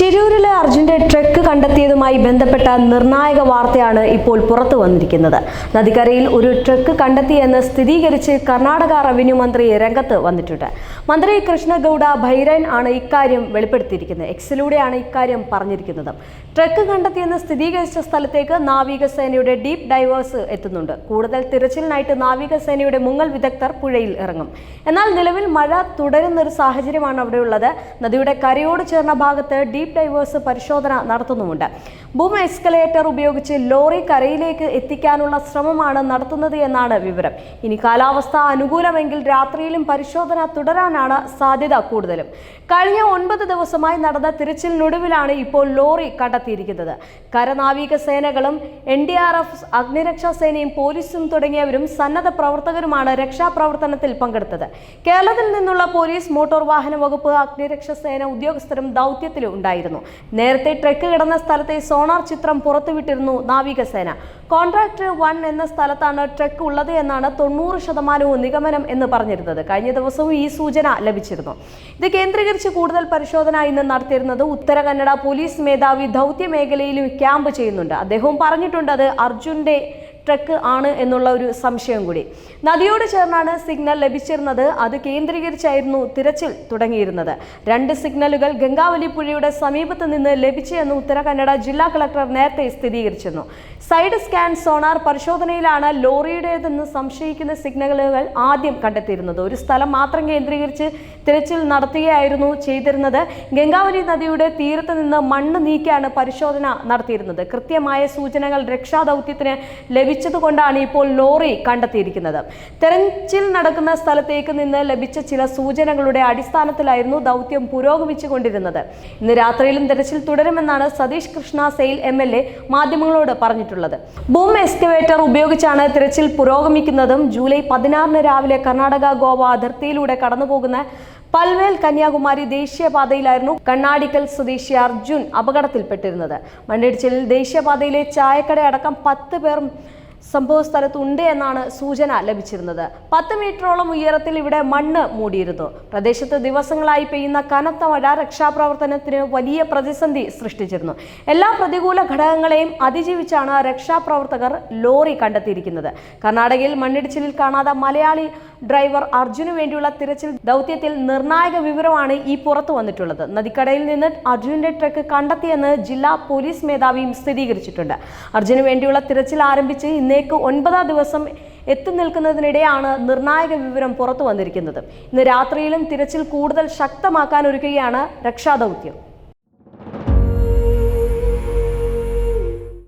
ശിരൂരിലെ അർജുന്റെ ട്രക്ക് കണ്ടെത്തിയതുമായി ബന്ധപ്പെട്ട നിർണായക വാർത്തയാണ് ഇപ്പോൾ പുറത്തു വന്നിരിക്കുന്നത്. നദിക്കരയിൽ ഒരു ട്രക്ക് കണ്ടെത്തിയെന്ന് സ്ഥിരീകരിച്ച് കർണാടക റവന്യൂ മന്ത്രി രംഗത്ത് വന്നിട്ടുണ്ട്. മന്ത്രി കൃഷ്ണഗൌഡ ഭൈരൻ ആണ് ഇക്കാര്യം വെളിപ്പെടുത്തിയിരിക്കുന്നത്. എക്സിലൂടെയാണ് ഇക്കാര്യം പറഞ്ഞിരിക്കുന്നത്. ട്രക്ക് കണ്ടെത്തിയെന്ന് സ്ഥിരീകരിച്ച സ്ഥലത്തേക്ക് നാവികസേനയുടെ ഡീപ്പ് ഡൈവേഴ്സ് എത്തുന്നുണ്ട്. കൂടുതൽ തിരച്ചിലിനായിട്ട് നാവികസേനയുടെ മുങ്ങൽ വിദഗ്ധർ പുഴയിൽ ഇറങ്ങും. എന്നാൽ നിലവിൽ മഴ തുടരുന്ന ഒരു സാഹചര്യമാണ് അവിടെയുള്ളത്. നദിയുടെ കരയോട് ചേർന്ന ഭാഗത്ത് ഡീപ് ഡൈവേഴ്സ് പരിശോധന നടത്തുന്നുമുണ്ട്. ബൂം എസ്കലേറ്റർ ഉപയോഗിച്ച് ലോറി കരയിലേക്ക് എത്തിക്കാനുള്ള ശ്രമമാണ് നടത്തുന്നത് എന്നാണ് വിവരം. ഇനി കാലാവസ്ഥ അനുകൂലമെങ്കിൽ രാത്രിയിലും പരിശോധന തുടരാനാണ് സാധ്യത കൂടുതലും. കഴിഞ്ഞ ഒൻപത് ദിവസമായി നടന്ന തിരച്ചിലിനൊടുവിലാണ് ഇപ്പോൾ ലോറി കണ്ടെത്തിയിരിക്കുന്നത്. കരനാവിക സേനകളും എൻ ഡി ആർ എഫ് അഗ്നിരക്ഷാ സേനയും പോലീസും തുടങ്ങിയവരും സന്നദ്ധ പ്രവർത്തകരുമാണ് രക്ഷാപ്രവർത്തനത്തിൽ പങ്കെടുത്തത്. കേരളത്തിൽ നിന്നുള്ള പോലീസ് മോട്ടോർ വാഹന വകുപ്പ് അഗ്നിരക്ഷാ സേന ഉദ്യോഗസ്ഥരും ദൗത്യത്തിൽ ഉണ്ടായിരുന്നു. നേരത്തെ ട്രക്ക് കിടന്ന സ്ഥലത്തെ സോണാർ ചിത്രം പുറത്തുവിട്ടിരുന്നു നാവികസേന. കോൺട്രാക്ടർ വൺ എന്ന സ്ഥലത്താണ് ട്രക്ക് ഉള്ളത് എന്നാണ് തൊണ്ണൂറ് ശതമാനവും നിഗമനം എന്ന് പറഞ്ഞിരുന്നത്. കഴിഞ്ഞ ദിവസവും ഈ സൂചന ലഭിച്ചിരുന്നു. ഇത് കേന്ദ്രീകരിച്ച് കൂടുതൽ പരിശോധന ഇന്ന് നടത്തിയിരുന്നത് ഉത്തര കന്നഡ പോലീസ് മേധാവി ദൗത്യ മേഖലയിലും ക്യാമ്പ് ചെയ്യുന്നുണ്ട്. അദ്ദേഹവും പറഞ്ഞിട്ടുണ്ട് അത് അർജുന്റെ ട്രക്ക് ആണ് എന്നുള്ള ഒരു സംശയം കൂടി. നദിയോട് ചേർന്നാണ് സിഗ്നൽ ലഭിച്ചിരുന്നത്. അത് കേന്ദ്രീകരിച്ചായിരുന്നു തിരച്ചിൽ തുടങ്ങിയിരുന്നത്. രണ്ട് സിഗ്നലുകൾ ഗംഗാവലി പുഴയുടെ സമീപത്ത് നിന്ന് ലഭിച്ചെന്ന് ഉത്തര കന്നഡ ജില്ലാ കളക്ടർ നേരത്തെ സ്ഥിരീകരിച്ചിരുന്നു. സൈഡ് സ്കാൻ സോണാർ പരിശോധനയിലാണ് ലോറിയുടേതെന്ന് സംശയിക്കുന്ന സിഗ്നലുകൾ ആദ്യം കണ്ടെത്തിയിരുന്നത്. ഒരു സ്ഥലം മാത്രം കേന്ദ്രീകരിച്ച് തിരച്ചിൽ നടത്തുകയായിരുന്നു ചെയ്തിരുന്നത്. ഗംഗാവലി നദിയുടെ തീരത്ത് നിന്ന് മണ്ണ് നീക്കിയാണ് പരിശോധന നടത്തിയിരുന്നത്. കൃത്യമായ സൂചനകൾ രക്ഷാദൗത്യത്തിന് ലഭിച്ചതുകൊണ്ടാണ് ഇപ്പോൾ ലോറി കണ്ടെത്തിയിരിക്കുന്നത്. തെരച്ചിൽ നടക്കുന്ന സ്ഥലത്തേക്ക് നിന്ന് ലഭിച്ച ചില സൂചനകളുടെ അടിസ്ഥാനത്തിലായിരുന്നു ദൗത്യം പുരോഗമിച്ചുകൊണ്ടിരുന്നത്. ഇന്ന് രാത്രിയിലും തെരച്ചിൽ തുടരുമെന്നാണ് Satish Krishna Sail M L A മാധ്യമങ്ങളോട് പറഞ്ഞിട്ടുള്ളത്. ബൂം എക്സ്കവേറ്റർ ഉപയോഗിച്ചാണ് തിരച്ചിൽ പുരോഗമിക്കുന്നതും ജൂലൈ പതിനാറിന് രാവിലെ കർണാടക ഗോവ അതിർത്തിയിലൂടെ കടന്നുപോകുന്ന പൽവേൽ കന്യാകുമാരി ദേശീയപാതയിലായിരുന്നു കണ്ണാടിക്കൽ സ്വദേശി അർജുൻ അപകടത്തിൽപ്പെട്ടിരുന്നത്. മണ്ണിടിച്ചിലിൽ ദേശീയപാതയിലെ ചായക്കടയടക്കം പത്ത് പേർ സംഭവ സ്ഥലത്തുണ്ട് എന്നാണ് സൂചന ലഭിച്ചിരുന്നത്. പത്ത് മീറ്ററോളം ഉയരത്തിൽ ഇവിടെ മണ്ണ് മൂടിയിരുന്നു. പ്രദേശത്ത് ദിവസങ്ങളായി പെയ്യുന്ന കനത്ത മഴ രക്ഷാപ്രവർത്തനത്തിന് വലിയ പ്രതിസന്ധി സൃഷ്ടിച്ചിരുന്നു. എല്ലാ പ്രതികൂല ഘടകങ്ങളെയും അതിജീവിച്ചാണ് രക്ഷാപ്രവർത്തകർ ലോറി കണ്ടെത്തിയിരിക്കുന്നത്. കർണാടകയിൽ മണ്ണിടിച്ചിലിൽ കാണാതെ മലയാളി ഡ്രൈവർ അർജുനു വേണ്ടിയുള്ള തിരച്ചിൽ ദൗത്യത്തിൽ നിർണായക വിവരമാണ് ഈ പുറത്തു വന്നിട്ടുള്ളത്. നദിക്കടയിൽ നിന്ന് അർജുനന്റെ ട്രക്ക് കണ്ടെത്തിയെന്ന് ജില്ലാ പോലീസ് മേധാവിയും സ്ഥിരീകരിച്ചിട്ടുണ്ട്. അർജുനു വേണ്ടിയുള്ള തിരച്ചിൽ ആരംഭിച്ച് ഇന്നേക്ക് ഒൻപതാം ദിവസം എത്തി നിൽക്കുന്നതിനിടെയാണ് നിർണായക വിവരം പുറത്തു വന്നിരിക്കുന്നത്. ഇന്ന് രാത്രിയിലും തിരച്ചിൽ കൂടുതൽ ശക്തമാക്കാൻ ഒരുക്കുകയാണ് രക്ഷാദൗത്യം.